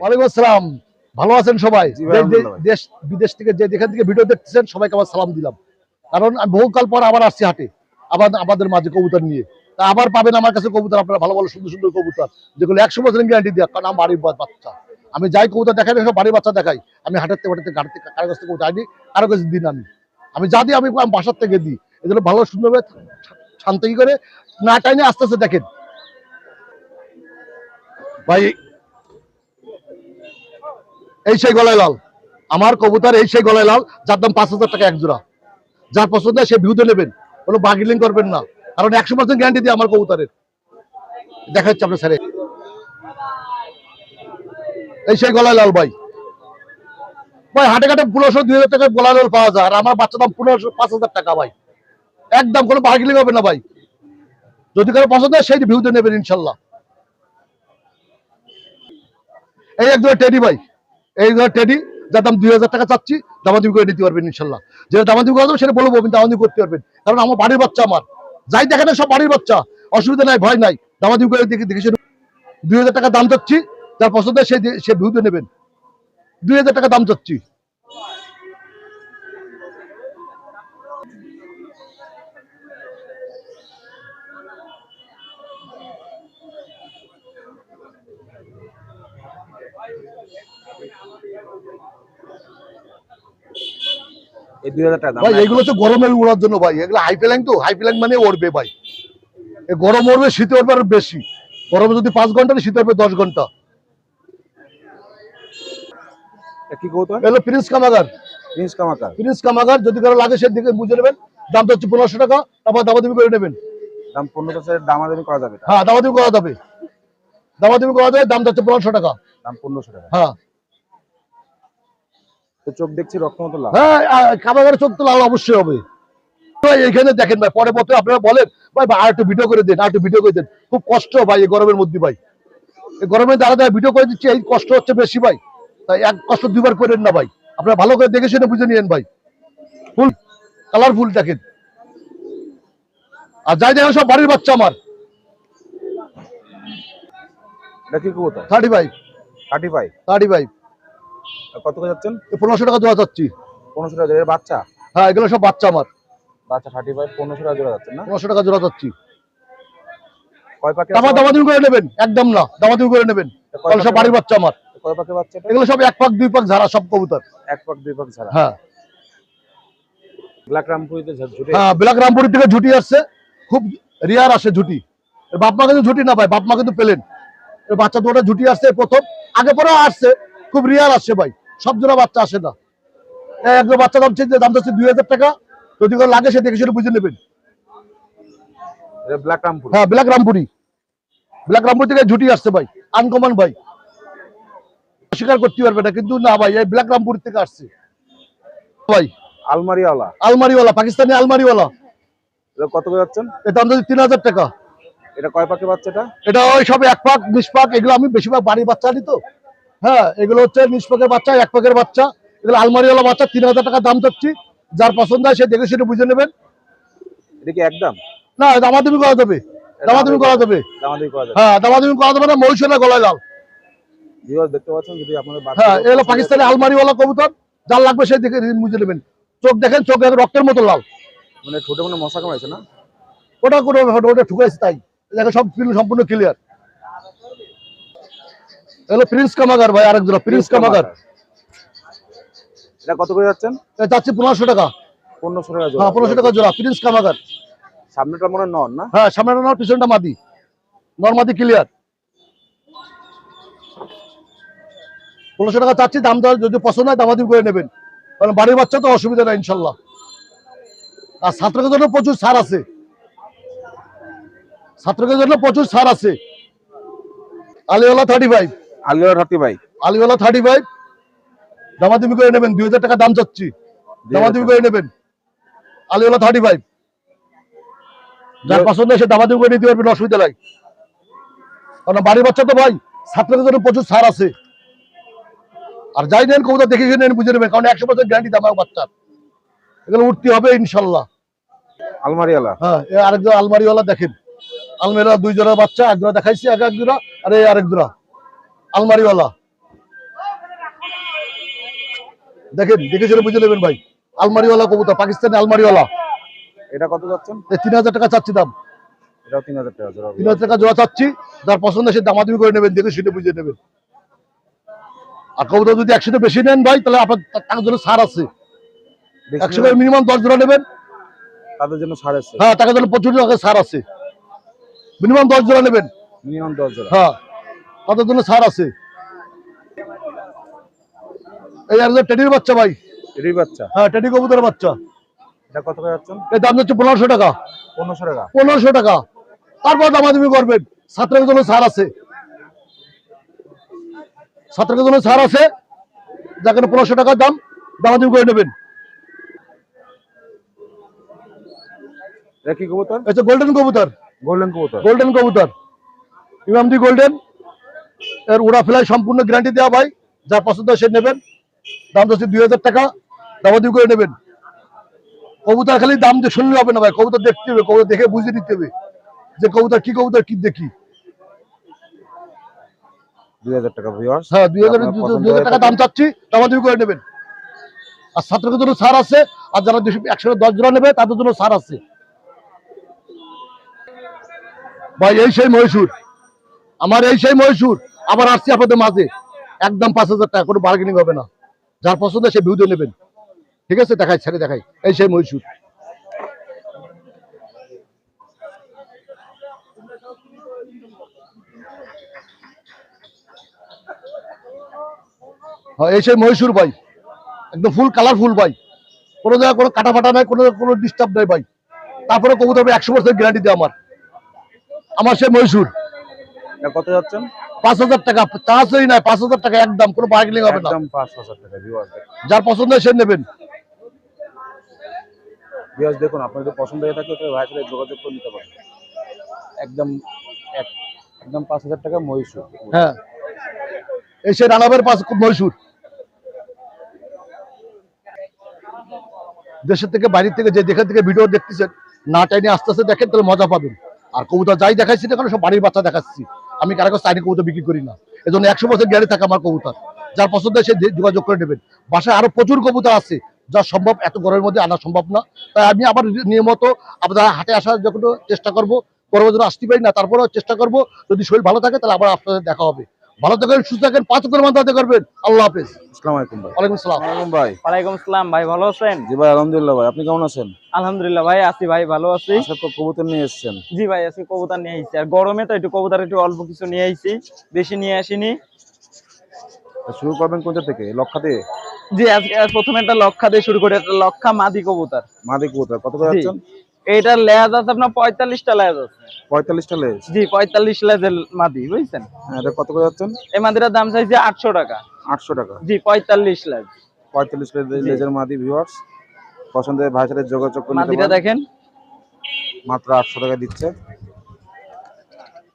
ওয়ালাইকুম আসসালাম। ভালো আছেন সবাই? দেশ- বিদেশ থেকে যে যেখান থেকে ভিডিও দেখতেছেন সবাইকে আমার সালাম দিলাম। কারণ আমি বহুকাল পর আবার আসছি হাটে। আবার আমাদের মাঝে কবুতর নিয়ে। তা আবার পাবেন আমার কাছে কবুতর আপনারা ভালো ভালো সুন্দর সুন্দর কবুতর। যেগুলো একশো বছরের গ্যারান্টি দেওয়া কারণ আমার বাড়ির বাচ্চা। আমি যাই কবুতর দেখাই সব বাড়ির বাচ্চা দেখাই। আমি হাটের থেকে হাটের থেকে কারও কাছ থেকে কবুতর আনি কারও কাছে দিন আমি আমি যা দিই আমি আমি বাসার থেকে দিই। এগুলো ভালো সুন্দরভাবে শান্তি করে না টাইনে আস্তে আস্তে দেখেন। ভাই এই সেই গলায় লাল। আমার কবুতর এই সেই গলায় লাল, যার দাম পাঁচ হাজার টাকা এক জোড়া যার পছন্দ সে ভিউতে নেবেন, কোনো বার্গেনিং করবেন না। কারণ একশো পার্সেন্ট গ্যারান্টি দিয়ে আমার কবুতরের। দেখা যাচ্ছে আপনার স্যারে এই সেই গলায় লাল ভাই। ভাই, হাটে ঘাটে পনেরোশো, দুই হাজার টাকায় গলায় লাল পাওয়া যায়। আর আমার বাচ্চা দাম পনেরোশো, পাঁচ হাজার টাকা ভাই। একদম কোনো বার্গেনিং হবে না ভাই। যদি কারও পছন্দ হয়, সেই ভিউতে নেবেন ইনশাল্লাহ। এই একদম টেডি ভাই। এই টেডি যার দাম দুই হাজার টাকা চাচ্ছি, দামাদি করে নিতে পারবেন ইনশাল্লাহ। যেটা দামাদি করে সেটা বলব, আপনি দামাদি করতে পারবেন। কারণ আমার বাড়ির বাচ্চা আমার। যাই দেখেন সব বাড়ির বাচ্চা। অসুবিধা নাই, ভয় নাই। দামাদি করে দেখে দেখে দুই হাজার টাকা দাম চাচ্ছি, যার পছন্দ সে সে ভিউতে নেবেন। দুই হাজার টাকা দাম চাচ্ছি। এই দুই হাজার টাকা দাম। ভাই এগুলো হচ্ছে গরমের উড়ার জন্য ভাই। এগুলো হাই তো হাই মানে উড়বে ভাই। গরম উড়বে শীতে উড়বে আরও বেশি। গরমে যদি পাঁচ ঘণ্টা শীতে উড়বে দশ ঘণ্টা। কি কৌতো এগুলো প্রিন্স কামাগার প্রিন্স কামাকার প্রিন্স কামাগার যদি কারও লাগে সে দিকে বুঝে নেবেন। দামটা হচ্ছে পনেরোশো টাকা তারপর দামাদামি করে নেবেন। দাম পনেরো বছরের দামাদামি করা যাবে। হ্যাঁ দামাদামি করা যাবে। দামাদামি করা যাবে দামটা হচ্ছে পনেরোশো টাকা। দাম পনেরোশো টাকা। হ্যাঁ। তো চোখ দেখছি রক্ত মতো লাভ হ্যাঁ কামাগারের চোখ তো লাল অবশ্যই হবে। ভাই এখানে দেখেন ভাই পরে পরে আপনারা বলেন ভাই ভাই, আর একটু ভিডিও করে দেন আর একটু ভিডিও করে দেন। খুব কষ্ট ভাই এই গরমের মধ্যে ভাই। এই গরমে দাঁড়া দাঁড়া ভিডিও করে দিচ্ছি এই কষ্ট হচ্ছে বেশি ভাই। তাই এক কষ্ট দুইবার করেন না ভাই। আপনারা ভালো করে দেখে শুনে বুঝে নিয়েন ভাই। ফুল কালারফুল দেখেন। আর যাই দেখেন সব বাড়ির বাচ্চা আমার। কি Couto thirty five thirty five thirty five কত করে যাচ্ছেন? পনেরোশো টাকা দেওয়া যাচ্ছি। পনেরোশো টাকা এর বাচ্চা? হ্যাঁ এগুলো সব বাচ্চা আমার। বাচ্চা থার্টি ফাইভ পনেরোশো টাকা জোড়া যাচ্ছেন না? পনেরোশো টাকা জোড়া যাচ্ছি। কয় পাখি দামা দামাদামি করে নেবেন একদম না দামাদামি করে নেবেন। সব বাড়ির বাচ্চা আমার। কয় পাখি বাচ্চা এগুলো সব এক পাক দুই পাক ঝাড়া সব কবুতর। এক পাক দুই পাক ছাড়া হ্যাঁ। ব্ল্যাক রামপুরিতে ঝ- হ্যাঁ ব্ল্যাক রামপুরি থেকে ঝুটি আসছে। খুব রিয়ার আসে ঝুটি। বাপ মা কিন্তু ঝুটি না ভাই বাপ মা কিন্তু পেলেন। বাচ্চা দুটো ঝুটি আসছে প্রথম। আগে পরেও আসছে খুব রিয়ার আসছে ভাই। সব জোড়া বাচ্চা আসে না। একজন বাচ্চা দাম চেয়ে দাম যাচ্ছে দুই হাজার টাকা। যদি কোনো লাগে সে দেখে সেটা বুঝে নেবেন। এটা হ্যাঁ ব্ল্যাক রামপুরি ব্ল্যাক রামপুরি থেকে ঝুটি আসছে ভাই আনকমন ভাই। স্বীকার করতে পারবে না কিন্তু না ভাই এই ব্ল্যাক রামপুরি থেকে আসছে। ভাই। আলমারিওয়ালা। আলমারিওয়ালা পাকিস্তানি আলমারিওয়ালা। কত করে যাচ্ছেন? যদি তিন হাজার টাকা। এটা কয় পাখি বাচ্চা এটা এটা ওই সব এক পাক নিষ্পাক এগুলো আমি বেশিরভাগ বাড়ির বাচ্চা আনি তো। হ্যাঁ এগুলো হচ্ছে নিষ্পাকের বাচ্চা এক পাকের বাচ্চা। এগুলো আলমারিওয়ালা বাচ্চা তিন হাজার টাকা দাম চাচ্ছি। যার পছন্দ হয় সে দেখে সেটা বুঝে নেবেন। এটা কি একদম? না দামাদামি করা যাবে। দামাদামি করা যাবে। করা যাবে। হ্যাঁ দামাদামি করা যাবে না মহিষেরা গলায় লাল। দেখতে পাচ্ছেন যদি আপনাদের হ্যাঁ এগুলো পাকিস্তানি আলমারিওয়ালা কবুতর যার লাগবে সে দেখে বুঝে নেবেন। চোখ দেখেন চোখ রক্তের মতো লাল। মানে ঠোঁটে মানে মশা কামাইছে না? ওটা কোনো ওটা ঠুকাইছে তাই। দেখো সব সম্পূর্ণ ক্লিয়ার এগুলো প্রিন্স কামাগার ভাই আরেক জোড়া প্রিন্স কামাগার এটা কত করে যাচ্ছেন? যাচ্ছে পনেরোশো টাকা। পনেরোশো টাকা জোড়া। হ্যাঁ পনেরোশো টাকা জোড়া প্রিন্স কামাগার সামনেটা মনে নন না? হ্যাঁ সামনেটা নাও পিছনটা মাদি। নর্মাদি ক্লিয়ার পনেরোশো টাকা চাচ্ছি দাম দর যদি পছন্দ হয় দামাদি করে নেবেন। কারণ বাড়ির বাচ্চা তো অসুবিধা নাই ইনশাল্লাহ। আর ছাত্রদের জন্য প্রচুর ছাড় আছে। ছাত্রদের জন্য প্রচুর ছাড় আছে। আলিওয়ালা থার্টি ফাইভ থার্টি ভাই আলিওয়ালা থার্টি ফাইভ। দামাদিমি করে নেবেন দুই হাজার টাকা দাম চাচ্ছি। দামাদিমি করে নেবেন। আলিওয়ালা থার্টি ফাইভ। যার পছন্দ সে দামাদিমি করে নিতে পারবেন অসুবিধা নাই। কারণ বাড়ির বাচ্চা তো ভাই ছাত্রদের জন্য প্রচুর ছাড় আছে। আর যাই নেন কবুতর দেখে নেন বুঝে নেবেন কারণ একশো বছর গ্যারান্টি দাম বাচ্চার। এগুলো উঠতে হবে ইনশাল্লাহ। আলমারিওয়ালা? হ্যাঁ আরেকজন আলমারিওয়ালা দেখেন। আলমারিওয়ালা দুই জোড়া বাচ্চা এক জোড়া দেখাইছি এক এক জোড়া আর এই আরেক জোড়া। আলমারিওয়ালা। দেখেন দেখে জেনে বুঝে নেবেন ভাই। আলমারিওয়ালা কবুতর পাকিস্তানি আলমারিওয়ালা। এটা কত যাচ্ছেন? তিন হাজার টাকা চাচ্ছি দাম। এটাও তিন হাজার টাকা তিন হাজার টাকা জোড়া চাচ্ছি। যার পছন্দ সে দামাদামি করে নেবেন দেখে শুনে বুঝে নেবেন। আর কবুতর যদি একসাথে বেশি নেন ভাই তাহলে আপনার তা- টাকার জন্য ছাড় আছে। একশো করে মিনিমাম দশ জোড়া নেবেন। তাদের জন্য সাড়ে আছে? হ্যাঁ টাকার জন্য প্রচুর টাকা ছাড় আছে। মিনিমাম দশ জোড়া নেবেন। মিনিমাম দশ জোড়া। হ্যাঁ। জন্য ছাড় আছে? এই আর টেডির বাচ্চা ভাই। এটাই বাচ্চা? হ্যাঁ টেডি কবুতরের বাচ্চা। এটা কত করে যাচ্ছেন? এর দাম হচ্ছে পনেরোশো টাকা। পনেরোশো টাকা। পনেরোশো টাকা। তারপর দামাদামি করবেন। ছাত্রের জন্য ছাড় আছে। জন্য যাকে পনেরোশো টাকা দাম দামাদামি করে নেবেন। কি কবুতর? গোল্ডেন কবুতর। গোল্ডেন কবুতর। গোল্ডেন কবুতর। ইমামদি গোল্ডেন। এর উড়া ফেলায় সম্পূর্ণ গ্যারান্টি দেওয়া ভাই যার পছন্দ সে নেবেন। দাম হচ্ছে দুই হাজার টাকা দামাদামি করে নেবেন। কবুতর খালি দাম দিয়ে শুনলে হবে না ভাই কবুতর দেখতে হবে কবুতর দেখে বুঝে নিতে হবে যে কবুতর কি কবুতর কি দেখি দুই হাজার টাকা ভিউয়ার্স হ্যাঁ দুই হাজার দুই হাজার টাকা দাম চাচ্ছি দামাদামি করে নেবেন। আর ছাত্রকে জন্য ছাড় আছে আর যারা দুশো একশো দশ জোড়া নেবে তাদের জন্য ছাড় আছে। ভাই এই সেই মহীশূর। আমার এই সেই মহীশূর। আবার আসছি আপনাদের মাঝে। একদম পাঁচ হাজার টাকা কোনো বার্গেনিং হবে না। যার পছন্দ সে ভিডিও নেবেন। ঠিক আছে? দেখাই, ছেড়ে দেখাই। এই সেই মহীশূর হ্যাঁ এই সেই মহীশূর ভাই। একদম ফুল কালারফুল ভাই। কোনো জায়গায় কোনো কাটা ফাটা নাই, কোনো কোনো ডিস্টার্ব নাই ভাই। তারপরে কবুতর একশো পার্সেন্ট গ্যারান্টি দেয় আমার। আমার সেই মহীশূর কত যাচ্ছেন? পাঁচ হাজার টাকা চার্জই নাই পাঁচ হাজার টাকা একদম কোনো বার্গেনিং হবে না। পাঁচ হাজার টাকা যার পছন্দ সে নেবেন। দেখুন আপনার যদি পছন্দ হয়ে থাকে তাহলে ভাইয়ের সাথে যোগাযোগ করে নিতে পারেন। একদম একদম পাঁচ হাজার টাকা মহীশূর। হ্যাঁ। এই সে রানাবের খুব মহীশূর। দেশের থেকে বাইরে থেকে যে যেখান থেকে ভিডিও দেখতেছেন না টাইনে আস্তে আস্তে দেখেন তাহলে মজা পাবেন। আর কবুতর যাই দেখাচ্ছি না সব বাড়ির বাচ্চা দেখাচ্ছি। আমি কারও কাছে চাইনি কবুতর বিক্রি করি না। এজন্য একশো বছর গ্যারে থাকে আমার কবুতর। যার পছন্দ সে যোগাযোগ করে নেবেন। বাসায় আরও প্রচুর কবুতর আছে, যা সম্ভব এত গরমের মধ্যে আনা সম্ভব না। তাই আমি আবার নিয়মিত আপনারা হাটে আসার যখন চেষ্টা করব গরমের জন্য আসতে পারি না, তারপরেও চেষ্টা করব। যদি শরীর ভালো থাকে, তাহলে আবার আপনাদের দেখা হবে। ভালো থাকেন সুস্থ থাকেন পাঁচ করে করবেন। আল্লাহ হাফেজ। আসসালামু আলাইকুম ভাই। ওয়ালাইকুম আসসালাম ওয়ালাইকুম ভাই। ওয়ালাইকুম আসসালাম ভাই ভালো আছেন? জি ভাই আলহামদুলিল্লাহ ভাই আপনি কেমন আছেন? আলহামদুলিল্লাহ ভাই আছি ভাই ভালো আছি। তো কবুতর নিয়ে এসেছেন। জি ভাই আজকে কবুতর নিয়ে আইছি। আর গরমে তো একটু কবুতর একটু অল্প কিছু নিয়ে আইছি বেশি নিয়ে আসিনি। শুরু করবেন কোথা থেকে? লক্ষা দিয়ে? জি আজকে আজ প্রথমে একটা লক্ষা দিয়ে শুরু করে একটা লক্ষা মাদি কবুতর। মাদি কবুতর। কত করে। যাচ্ছেন? এইটার লেজ আছে আপনার পঁয়তাল্লিশটা লেজ আছে। পঁয়তাল্লিশটা লেজ জি পঁয়তাল্লিশ লেজের মাদি বুঝছেন? হ্যাঁ এটা কত করে যাচ্ছেন? এই মাদিটার দাম চাইছে আটশো টাকা। আটশো টাকা। জি পঁয়তাল্লিশ লেজ পঁয়তাল্লিশ লেজের মাদি ভিউয়ার্স পছন্দের ভাইয়ের সাথে যোগাযোগ করে মাদিটা দেখেন। মাত্র আটশো টাকা দিচ্ছে।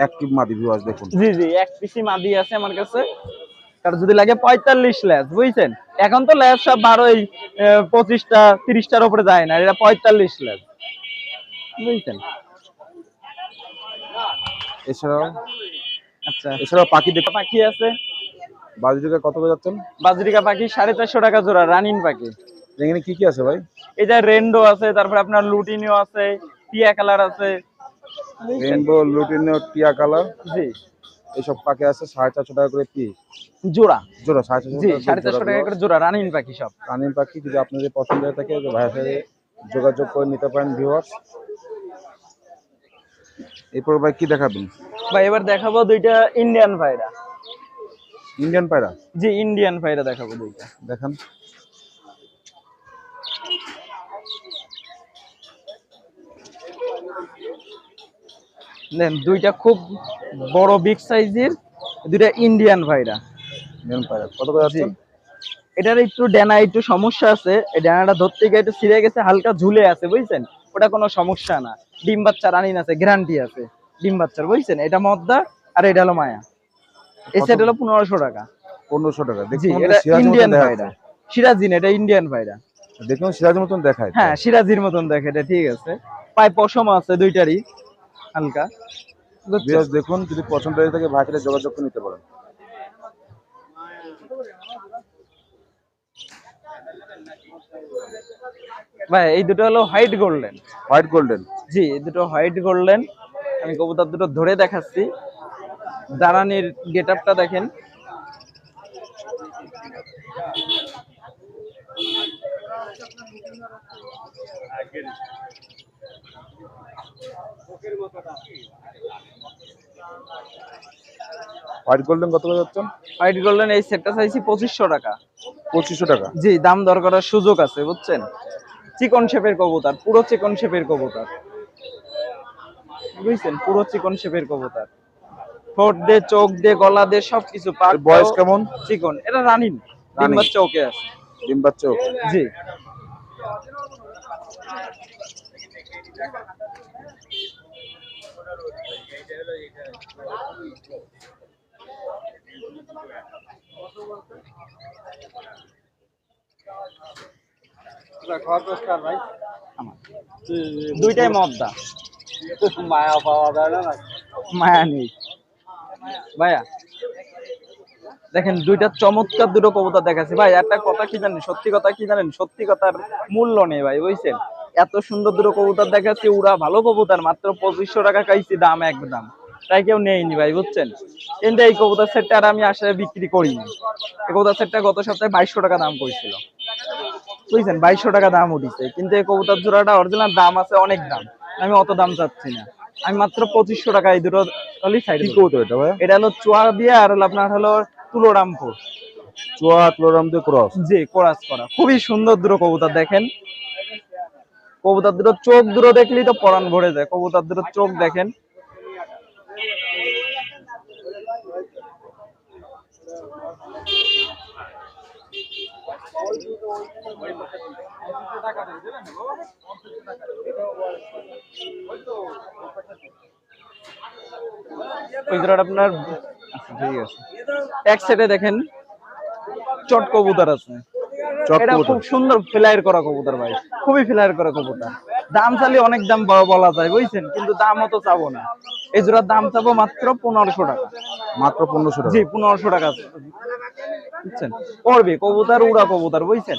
অ্যাক্টিভ মাদি ভিউয়ার্স দেখুন। জি জি এক পিসি মাদি আছে আমার কাছে। যদি লাগে পঁয়তাল্লিশ বুঝছেন? এখন তো লেজ সব বারোই পঁচিশটা তিরিশটার উপরে যায় না এটা পঁয়তাল্লিশ লেজ বুঝছেন? এছাড়াও? আচ্ছা। এছাড়াও পাখি দেখতে পাখি আছে। বাজরিকা কত করে যাচ্ছেন বাজরিকা পাখি সাড়ে চারশো টাকা জোড়া রানিং পাখি। এখানে কি কি আছে ভাই? এটা রেন্ডো আছে তারপরে আপনার লুটিনিও আছে টিয়া কালার আছে? রেনবো লুটিনো টিয়া কালার। জি। এইসব পাখি আছে সাড়ে চারশো টাকা করে পিস জোড়া। জোড়া সাড়ে চারশো জি সাড়ে চারশো টাকা করে জোড়া রানিং পাখি সব। রানিং পাখি যদি আপনাদের পছন্দ হয়ে থাকে ভাইয়ের সাথে যোগাযোগ করে নিতে পারেন ভিউয়ার্স এরপর ভাই কি দেখাবেন? ভাই এবার দেখাবো দুইটা ইন্ডিয়ান ভাইরা ইন্ডিয়ান পায়রা? জি ইন্ডিয়ান ভাইরা দেখাবো দুইটা। দেখান। দুইটা খুব বড় বিগ সাইজের দুইটা ইন্ডিয়ান ভাইরা ইন্ডিয়ান পায়রা। কত করে এটার একটু ডেনা একটু সমস্যা আছে। এই ডেনাটা ধরতে গিয়ে একটু ছিঁড়ে গেছে হালকা ঝুলে আছে বুঝছেন? ওটা কোনো সমস্যা না। ডিম বাচ্চা রানিন আছে গ্যারান্টি আছে। ডিম বাচ্চার বুঝছেন? এটা মদ্দা আর এটা হলো মায়া। এই সেট হলো পনেরোশো টাকা। পনেরোশো টাকা। জি এটা ইন্ডিয়ান ভাইরা। সিরাজিন এটা ইন্ডিয়ান ভাইরা। দেখুন সিরাজের মতন দেখায়। হ্যাঁ সিরাজির মতন দেখে এটা ঠিক আছে। পায়ে পশম আছে দুইটারই হালকা। দেখুন যদি পছন্দ হয়ে থাকে সাথে যোগাযোগ করে নিতে পারেন। ভাই এই দুটো হলো হোয়াইট গোল্ডেন। White golden. জি এই দুটো হোয়াইট গোল্ডেন। আমি কবুতর দুটো ধরে দেখাচ্ছি। দাঁড়ানির গেট আপটা দেখেন। হোয়াইট গোল্ডেন কত করে যাচ্ছেন? হোয়াইট গোল্ডেন এই সেটটা চাইছি পঁচিশশো টাকা। পঁচিশশো টাকা। জি দাম দর করার সুযোগ আছে বুঝছেন? চিকন শেপের কবুতর পুরো চিকন শেপের কবুতর। বুঝছেন? পুরো চিকন শেপের কবুতর। ঠোঁট দিয়ে চোখ দিয়ে গলা দিয়ে সবকিছু পাক বয়স কেমন? চিকন। এটা রানিং রানিং। ডিম্বার চৌকে আছে। ডিম বাচ্চা ওকে। জি। দুইটাই মদ্দা মায়া পাওয়া যায় না মায়া নেই। ভাইয়া? দেখেন দুইটা চমৎকার দুটো কবুতর দেখাচ্ছি। ভাই একটা কথা কি জানেন? সত্যি কথা কি জানেন? সত্যি কথার মূল্য নেই ভাই বুঝছেন? এত সুন্দর দুটো কবুতর দেখাচ্ছি ওরা ভালো কবুতর মাত্র পঁচিশশো টাকা খাইছি দাম একদম। তাই কেউ নেয়নি ভাই বুঝছেন? কিন্তু এই কবুতর সেটটা আর আমি আসলে বিক্রি করিনি এই কবুতর সেটটা গত সপ্তাহে বাইশশো টাকা দাম করেছিল। বুঝছেন? বাইশশো টাকা দাম উঠিছে। কিন্তু এই কবুতর জোড়াটা অরিজিনাল দাম আছে অনেক দাম। আমি অত দাম চাচ্ছি না। আমি মাত্র পঁচিশশো টাকা এই দুটো এটা ভাই? এটা হলো চুয়া দিয়ে আর হলো আপনার হলো তুলোরামপুর। চুয়া ক্লোরাম ক্রস জি কোরাস করা। খুবই সুন্দর দুটো কবুতর দেখেন। কবুতর দুটো চোখ দুটো দেখলেই তো পরাণ ভরে যায়। কবুতর দুটো চোখ দেখেন। আপনার আচ্ছা, ঠিক আছে। এক সাইডে দেখেন চট কবুতর আছে। এটা খুব সুন্দর ফ্লাইয়ার করা কবুতর ভাই। খুবই ফ্লাইয়ার করা কবুতর। দাম চালি অনেক দাম বলা যায় বুঝছেন? কিন্তু দাম অত চাবো না। এই জোড়ার দাম চাবো মাত্র পনেরোশো টাকা। মাত্র পনেরোশো টাকা। জি পনেরোশো টাকা বুঝছেন? করবে কবুতর উড়া কবুতর বুঝছেন?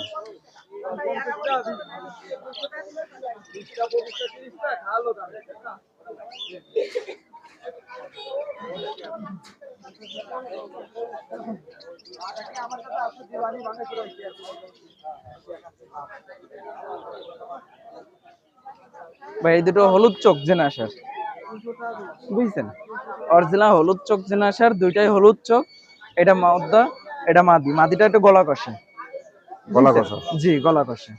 ভাই এই দুটো হলুদ চোখ জেনাসার বুঝছেন? অরিজিনাল হলুদ চোখ জেনাসার দুইটাই হলুদ চোখ এটা মাদ্দা এটা মাদি। মাদিটা একটু গলা কষে। গলা? কষা। জি গলা কষে।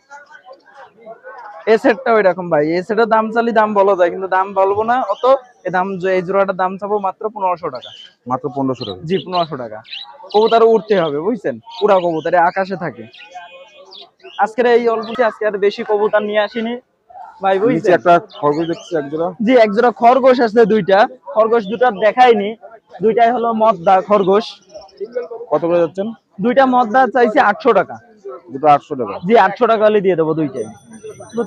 এ সেটটাও এরকম ভাই। এই সেটের দাম চালি দাম বলা যায় কিন্তু দাম বলব না অত। এই দাম যে- এই জোড়াটার দাম চাবো মাত্র পনেরোশো টাকা। মাত্র পনেরোশো টাকা। জি পনেরোশো টাকা। কবুতর উঠতে হবে বুঝছেন? পুরা কবুতর এ আকাশে থাকে। আজকের এই অল্পতে আজকে আর বেশি কবুতর নিয়ে আসিনি। ভাই বুঝছেন? একটা খরগোশ দেখছি এক জোড়া। জি এক জোড়া খরগোশ আছে দুইটা। খরগোশ দুটা দেখাইনি। দুইটাই হলো মদ্দা খরগোশ। কত করে যাচ্ছেন? দুইটা মদ্দা চাইছি আটশো টাকা। দুটো আটশো টাকা। জি আটশো টাকা হলে দিয়ে দেবো দুইটাই।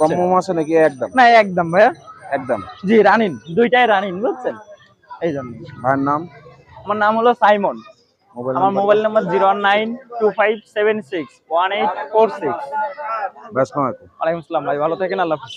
কম? আছে নাকি? একদম। না একদম ভাইয়া। একদম। জি রানিন দুইটাই রানিন বুঝছেন? এই জন্য। ভাইয়ের নাম? আমার নাম হলো সাইমন। আমার mobile number zero nine two five seven six one eight four six. ওয়ালাইকুম আসসালাম ভাই। ভালো থাকেন আল্লাহ হাফিজ।